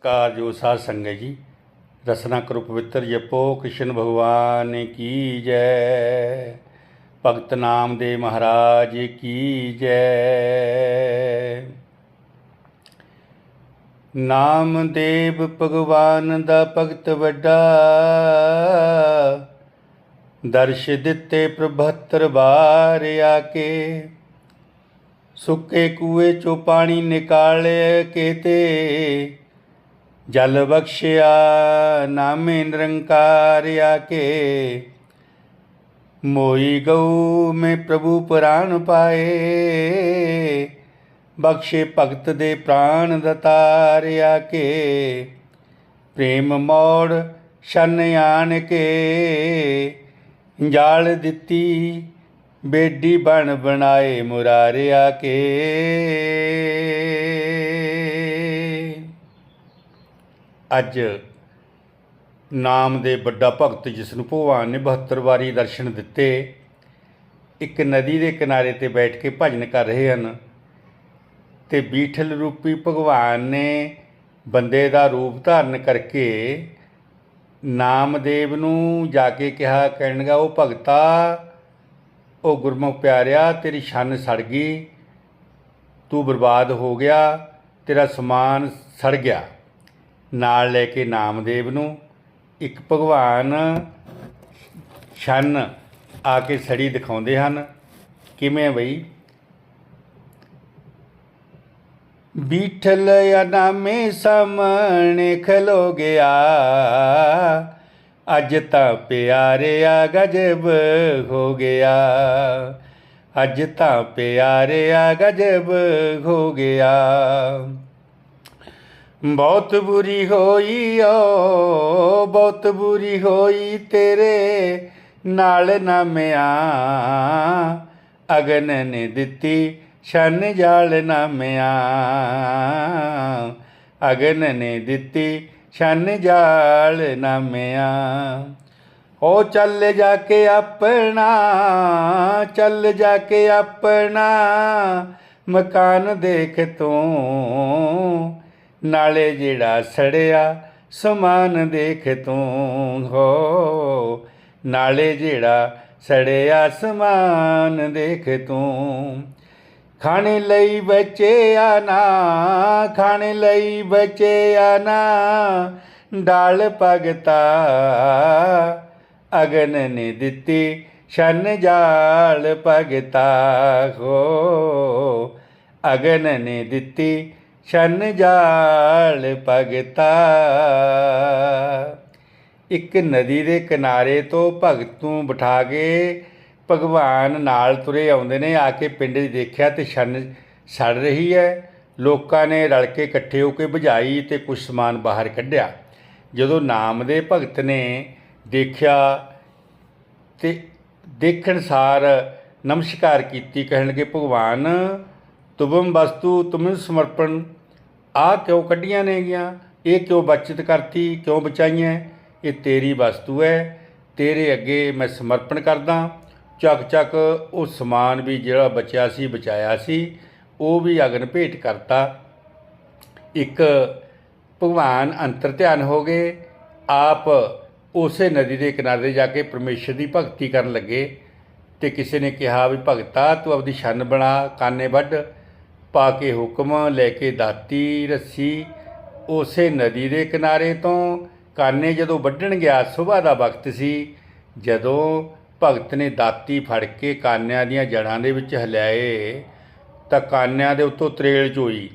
ਸਤਿਕਾਰ ਜੋ ਸਾਧ ਸੰਗਤ ਜੀ। ਰਸਨਾ ਕਰੋ ਪਵਿੱਤਰ ਜਪੋ, ਕ੍ਰਿਸ਼ਨ ਭਗਵਾਨ ਕੀ ਜੈ। ਭਗਤ ਨਾਮ ਦੇ ਮਹਾਰਾਜ ਕੀ ਜੈ। ਨਾਮਦੇਵ ਭਗਵਾਨ ਦਾ ਭਗਤ ਵੱਡਾ। ਦਰਸ਼ ਦਿੱਤੇ ਪ੍ਰਭਤਰ ਬਾਰ ਆ ਕੇ ਸੁੱਕੇ ਕੂਏ ਚੋਂ ਪਾਣੀ ਨਿਕਾਲੇ ਕੇ ਤੇ ਜਲ ਬਖਸ਼ਿਆ, ਨਾਮੇ ਨਿਰੰਕਾਰਿਆ ਕੇ ਮੋਈ ਗਊ ਮੈਂ ਪ੍ਰਭੂ ਪ੍ਰਾਨ ਪਾਏ। ਬਖਸ਼ੇ ਭਗਤ ਦੇ ਪ੍ਰਾਨ ਦਤਾਰ ਆ ਕੇ ਪ੍ਰੇਮ ਮੋੜ ਸ਼ਨ ਆਣ ਕੇ ਜਾਲ ਦਿੱਤੀ, ਬੇਡੀ ਬਣ ਬਣਾਏ ਮੁਰਾਰਿਆ ਕੇ ਅੱਜ ਨਾਮ ਦੇ ਵੱਡਾ ਭਗਤ ਜਿਸ ਨੂੰ ਭਗਵਾਨ ਨੇ 72 ਵਾਰੀ ਦਰਸ਼ਨ ਦਿੱਤੇ, ਇੱਕ ਨਦੀ ਦੇ ਕਿਨਾਰੇ ਤੇ ਬੈਠ ਕੇ ਭਜਨ ਕਰ ਰਹੇ ਹਨ ਤੇ ਬੀਠਲ ਰੂਪੀ ਭਗਵਾਨ ਨੇ ਬੰਦੇ ਦਾ ਰੂਪ ਧਾਰਨ ਕਰਕੇ ਨਾਮਦੇਵ ਨੂੰ ਜਾ ਕੇ ਕਿਹਾ, ਕਹਿਣਗਾ, ਉਹ ਭਗਤਾ, ਉਹ ਗੁਰਮੁਖ ਪਿਆਰਿਆ, ਤੇਰੀ ਛੰਨ ਸੜ ਗਈ, ਤੂੰ ਬਰਬਾਦ ਹੋ ਗਿਆ, ਤੇਰਾ ਸਮਾਨ ਸੜ ਗਿਆ। ਨਾਲ ਲੈ ਕੇ ਨਾਮਦੇਵ ਨੂੰ, ਇੱਕ ਭਗਵਾਨ ਛੰਨ ਆ ਕੇ ਸੜੀ ਦਿਖਾਉਂਦੇ ਹਨ। ਕਿਵੇਂ ਬਈ? ਬੀਠਲ या ਨਾਮੇ ਖਲੋ ਗਿਆ, ਅੱਜ ਤਾਂ ਪਿਆਰਿਆ ਗਜਬ ਹੋ ਗਿਆ। ਅੱਜ ਤਾਂ ਪਿਆਰਿਆ ਗਜਬ ਹੋ ਗਿਆ। ਬਹੁਤ ਬੁਰੀ ਹੋਈ ਓ, ਬਹੁਤ ਬੁਰੀ ਹੋਈ ਤੇਰੇ ਨਾਲ ਨਾਮਿਆ ਅਗਨ ਨੇ ਦਿੱਤੀ ਛਨ ਜਾਲ ਨਾਮਿਆ ਅਗਨ ਨੇ ਦਿੱਤੀ ਛਨ ਜਾਲ ਨਾਮਿਆ ਉਹ ਚੱਲ ਜਾ ਕੇ ਆਪਣਾ, ਚੱਲ ਜਾ ਕੇ ਆਪਣਾ। ਮਕਾਨ ਦੇਖ ਤੂੰ ਨਾਲੇ ਜਿਹੜਾ ਸੜਿਆ ਸਮਾਨ ਦੇਖ ਤੂੰ, ਹੋ। ਨਾਲੇ ਜਿਹੜਾ ਸੜਿਆ ਸਮਾਨ ਦੇਖ ਤੂੰ। ਖਾਣ ਲਈ ਬਚਿਆ ਨਾ, ਖਾਣ ਲਈ ਬਚਿਆ ਨਾ। ਡਾਲ ਭਗਤਾ ਅਗਨ ਨੇ ਦਿੱਤੀ ਸ਼ਨ ਜਾਲ ਭਗਤਾ, ਹੋ। ਅਗਨ ਨੇ ਦਿੱਤੀ ਛਨ ਜਾਲ ਭਗਤਾ। ਇੱਕ ਨਦੀ ਦੇ ਕਿਨਾਰੇ ਤੋਂ ਭਗਤ ਨੂੰ ਬਿਠਾ ਕੇ ਭਗਵਾਨ ਨਾਲ ਤੁਰੇ ਆਉਂਦੇ ਨੇ। ਆ ਕੇ ਪਿੰਡ 'ਚ ਦੇਖਿਆ ਤੇ ਛਨ ਸੜ ਰਹੀ ਹੈ। ਲੋਕਾਂ ਨੇ ਰਲ ਕੇ ਇਕੱਠੇ ਹੋ ਕੇ ਬੁਝਾਈ ਤੇ ਕੁਝ ਸਮਾਨ ਬਾਹਰ ਕੱਢਿਆ। ਜਦੋਂ ਨਾਮ ਦੇ ਭਗਤ ਨੇ ਦੇਖਿਆ ਤੇ ਦੇਖਣ ਸਾਰ ਨਮਸਕਾਰ ਕੀਤੀ, ਕਹਿਣ ਲੱਗੇ, ਭਗਵਾਨ ਤੁਮਮ ਵਸਤੂ ਤੁਮਨ ਸਮਰਪਣ ਆ ਕਿਉਂ ਕੱਢੀਆਂ ਨੇਗੀਆਂ? ਇਹ ਕਿਉਂ ਬਚਤ ਕਰਤੀ? ਕਿਉਂ ਬਚਾਈਆਂ? ਇਹ ਤੇਰੀ ਵਸਤੂ ਹੈ। ਤੇਰੇ ਅੱਗੇ ਮੈਂ ਸਮਰਪਣ ਕਰਦਾ। ਚੱਕ ਚੱਕ ਉਹ ਸਮਾਨ ਵੀ ਜਿਹੜਾ ਬਚਿਆ ਸੀ, ਬਚਾਇਆ ਸੀ, ਉਹ ਵੀ ਅਗਨ ਭੇਟ ਕਰਤਾ। ਇੱਕ ਭਗਵਾਨ ਅੰਤਰ ਧਿਆਨ ਹੋ ਗਏ। ਆਪ ਉਸੇ ਨਦੀ ਦੇ ਕਿਨਾਰੇ ਜਾ ਕੇ ਪਰਮੇਸ਼ਰ ਦੀ ਭਗਤੀ ਕਰਨ ਲੱਗੇ ਤੇ ਕਿਸੇ ਨੇ ਕਿਹਾ ਵੀ ਭਗਤਾ ਤੂੰ ਆਪਦੀ ਛੰਨ ਬਣਾ, ਕਾਨੇ ਵੱਢ। ਪਾ ਕੇ ਹੁਕਮ ਲੈ ਕੇ ਦਾਤੀ ਰੱਸੀ, ਉਸੇ ਨਦੀ ਦੇ ਕਿਨਾਰੇ ਤੋਂ ਕਾਨੇ ਜਦੋਂ ਵੱਢਣ ਗਿਆ ਸਵੇਰ ਦਾ ਵਕਤ ਸੀ, ਜਦੋਂ ਭਗਤ ਨੇ ਦਾਤੀ ਫੜ ਕੇ ਕਾਨਿਆਂ ਦੀਆਂ ਜੜਾਂ ਦੇ ਵਿੱਚ ਹਲਾਏ, ਤਾਂ ਕਾਨਿਆਂ ਦੇ ਉੱਤੋਂ ਤਰੇਲ ਚੋਈ।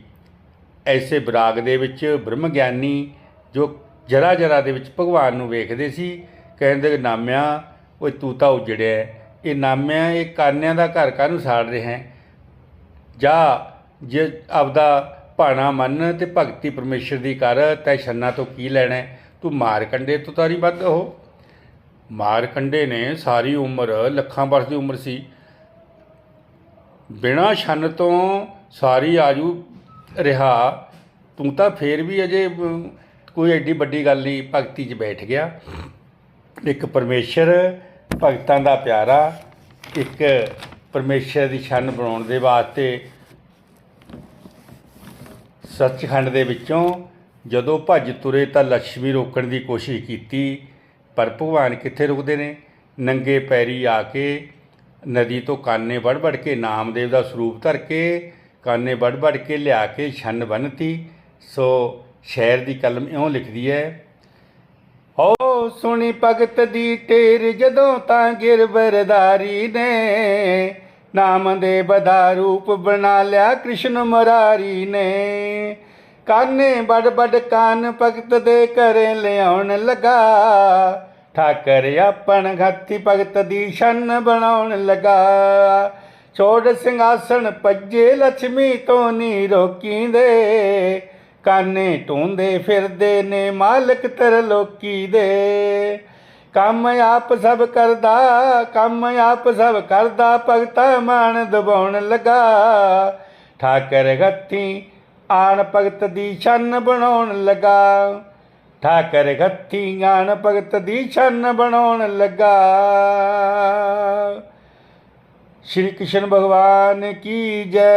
ਐਸੇ ਬਰਾਗ ਦੇ ਵਿੱਚ ਬ੍ਰਹਮ ਗਿਆਨੀ ਜੋ ਜਰਾ ਜਰਾ ਦੇ ਵਿੱਚ ਭਗਵਾਨ ਨੂੰ ਵੇਖਦੇ ਸੀ, ਕਹਿੰਦੇ ਕਿ ਨਾਮਿਆ, ਓਏ ਤੂੰ ਤਾਂ ਉਜੜਿਆ। ਇਹ ਨਾਮਿਆ ਇਹ ਕਾਨਿਆਂ ਦਾ ਘਰ ਕਾਹਨੂੰ ਸਾੜ ਰਿਹਾ ਹੈ? ਜਾ ਜੇ ਆਪਦਾ ਭਾਣਾ ਮੰਨ ਤੇ ਭਗਤੀ ਪਰਮੇਸ਼ਰ ਦੀ ਕਰ, ਤੈ ਛੰਨਾ ਤੋਂ ਕੀ ਲੈਣਾ? ਤੂੰ ਮਾਰ ਕੰਡੇ ਤੋਂ ਤਾਰੀ ਵੱਧ ਹੋ। ਮਾਰ ਕੰਡੇ ਨੇ ਸਾਰੀ ਉਮਰ, ਲੱਖਾਂ ਵਰਸ ਦੀ ਉਮਰ ਸੀ। ਬਿਨਾ ਛੰਨ ਤੋਂ ਸਾਰੀ ਆਜੂ ਰਿਹਾ। ਤੂੰ ਤਾਂ ਫੇਰ ਵੀ ਅਜੇ ਕੋਈ ਐਡੀ ਵੱਡੀ ਗੱਲ ਨਹੀਂ, ਭਗਤੀ 'ਚ ਬੈਠ ਗਿਆ। ਇੱਕ ਪਰਮੇਸ਼ਰ, ਭਗਤਾਂ ਦਾ ਪਿਆਰਾ, ਇੱਕ ਪਰਮੇਸ਼ਰ ਦੀ ਛੰਨ ਬਣਾਉਣ ਦੇ ਵਾਸਤੇ ਸੱਚਖੰਡ ਦੇ ਵਿੱਚੋਂ ਜਦੋਂ ਭੱਜ ਤੁਰੇ ਤਾਂ ਲక్ష్ਮੀ ਰੋਕਣ ਦੀ ਕੋਸ਼ਿਸ਼ ਕੀਤੀ, ਪਰ ਭਗਵਾਨ ਕਿੱਥੇ ਰੁਕਦੇ ਨੇ? ਨੰਗੇ ਪੈਰੀ ਆ ਕੇ ਨਦੀ ਤੋਂ ਕਾਨੇ ਵੜ ਵੜ ਕੇ ਨਾਮਦੇਵ ਦਾ ਸਰੂਪ ਧਰ ਕੇ ਕਾਨੇ ਵੜ ਵੜ ਕੇ ਲਿਆ ਕੇ ਛੰਨ ਬੰਨਤੀ। ਸੋ ਸ਼ਹਿਰ ਦੀ ਕਲਮ ਇਉਂ ਲਿਖਦੀ ਹੈ ਓ ਸੁਣੀ ਭਗਤ ਦੀ ਟੇਰ ਜਦੋਂ ਤਾਂ ਗਿਰ ਬਰਦਾਰੀ ਨੇ ਨਾਮ ਦੇ ਬਧਾ ਰੂਪ ਬਣਾ ਲਿਆ ਕ੍ਰਿਸ਼ਨ ਮੁਰਾਰੀ ਨੇ। ਕਾਨੇ ਬੜ ਬੜ ਕਾਨ ਭਗਤ ਦੇ ਘਰੇ ਲਿਆਉਣ ਲਗਾ। ਠਾਕਰ ਆਪਣ ਘਾਤੀ ਭਗਤ ਦੀ ਸ਼ਨ ਬਣਾਉਣ ਲਗਾ। ਛੋੜ ਸਿੰਘਾਸਣ ਭੱਜੇ ਲక్ష్ਮੀ ਤੋਂ ਨੀ ਰੋਕੀਂਦੇ। ਕਾਨੇ ਢੂੰਦੇ ਫਿਰਦੇ ਨੇ ਮਾਲਕ ਤਰ ਲੋਕੀ ਦੇ ਕੰਮ ਆਪ ਸਭ ਕਰਦਾ, ਕੰਮ ਆਪ ਸਭ ਕਰਦਾ, ਭਗਤਾ ਮਾਨ ਦਬਾਉਣ ਲਗਾ। ਠਾਕਰ ਗੱਤੀ ਆਣ ਭਗਤ ਦੀ ਛੰਨ ਬਣਾਉਣ ਲਗਾ। ਠਾਕਰ ਗੱਤੀ ਆਣ ਭਗਤ ਦੀ ਛੰਨ ਬਣਾਉਣ ਲਗਾ। ਸ਼੍ਰੀ ਕ੍ਰਿਸ਼ਨ ਭਗਵਾਨ ਕੀ ਜੈ।